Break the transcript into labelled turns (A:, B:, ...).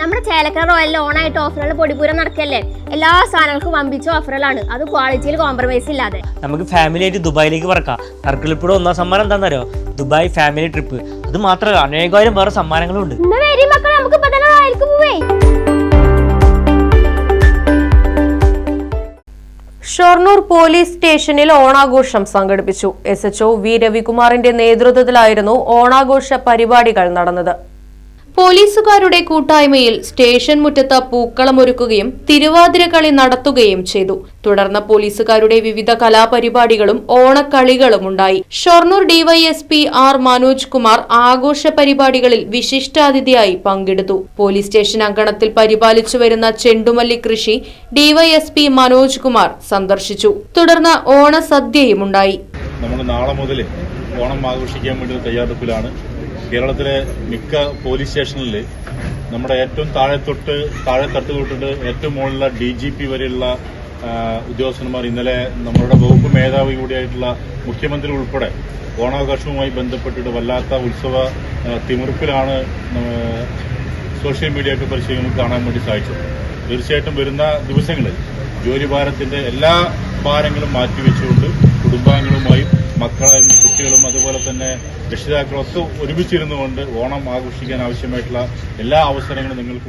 A: നമ്മുടെ ചേലക്കര റോയലിൽ ഓണായിട്ട് ഓഫറുകൾ പൊടിപൂരം നടക്കല്ലേ? എല്ലാ സാധനങ്ങൾക്കും വമ്പിച്ച ഓഫറുകളാണ്. അത് ക്വാളിറ്റിയിൽ കോംപ്രമൈസ് ഇല്ലാതെ.
B: നമുക്ക് ഫാമിലി ആയിട്ട് ദുബായിലേക്ക് പറക്കാം. നറുക്കിളിപ്പൂടെ ഒന്നാം സമ്മാനം എന്താണെന്നറിയോ? ദുബായ് ഫാമിലി ട്രിപ്പ് അത് മാത്രമല്ല അനേകായിരം വേറെ സമ്മാനങ്ങളും ഉണ്ട്
A: മക്കളെ നമുക്ക് ഇപ്പൊ തന്നെ റോയൽക്ക് പോവേ.
C: ഷൊർണൂർ പോലീസ് സ്റ്റേഷനിൽ ഓണാഘോഷം സംഘടിപ്പിച്ചു. എസ് എച്ച്ഒ വി രവികുമാറിന്റെ നേതൃത്വത്തിലായിരുന്നു ഓണാഘോഷ പരിപാടികൾ നടന്നത്. പോലീസുകാരുടെ കൂട്ടായ്മയിൽ സ്റ്റേഷൻ മുറ്റത്ത് പൂക്കളമൊരുക്കുകയും തിരുവാതിരക്കളി നടത്തുകയും ചെയ്തു. തുടർന്ന് പോലീസുകാരുടെ വിവിധ കലാപരിപാടികളും ഓണക്കളികളും ഉണ്ടായി. ഷൊർണൂർ ഡിവൈഎസ്പി ആർ മനോജ് കുമാർ ആഘോഷ പരിപാടികളിൽ വിശിഷ്ടാതിഥിയായി പങ്കെടുത്തു. പോലീസ് സ്റ്റേഷൻ അങ്കണത്തിൽ പരിപാലിച്ചു വരുന്ന ചെണ്ടുമല്ലി കൃഷി ഡിവൈഎസ്പി മനോജ് കുമാർ സന്ദർശിച്ചു. തുടർന്ന് ഓണസദ്യയും ഉണ്ടായി.
D: നമ്മൾ നാളെ മുതൽ ഓണം ആഘോഷിക്കാൻ വേണ്ടി തയ്യാറെടുപ്പിലാണ്. കേരളത്തിലെ മിക്ക പോലീസ് സ്റ്റേഷനിൽ നമ്മുടെ ഏറ്റവും താഴെ തൊട്ട് താഴെ തട്ട് തൊട്ടിട്ട് ഏറ്റവും മുകളിലുള്ള ഡി ജി പി വരെയുള്ള ഉദ്യോഗസ്ഥന്മാർ ഇന്നലെ നമ്മളുടെ വകുപ്പ് മേധാവി കൂടിയായിട്ടുള്ള മുഖ്യമന്ത്രി ഉൾപ്പെടെ ഓണാഘോഷവുമായി ബന്ധപ്പെട്ടിട്ട് വല്ലാത്ത ഉത്സവ തിമിർപ്പിലാണ് സോഷ്യൽ മീഡിയ ഒക്കെ പരിശീലനം കാണാൻ വേണ്ടി സാധിച്ചത്. തീർച്ചയായിട്ടും വരുന്ന ദിവസങ്ങളിൽ ജോലിഭാരത്തിന്റെ എല്ലാ ഭാരങ്ങളും മാറ്റിവെച്ചുകൊണ്ട് കുടുംബാംഗങ്ങളുമായും മക്കളും കുട്ടികളും അതുപോലെ തന്നെ രക്ഷിതാക്കളും ഒക്കെ ഒരുമിച്ചിരുന്നുകൊണ്ട് ഓണം ആഘോഷിക്കാൻ ആവശ്യമായിട്ടുള്ള എല്ലാ അവസരങ്ങളും നിങ്ങൾക്ക്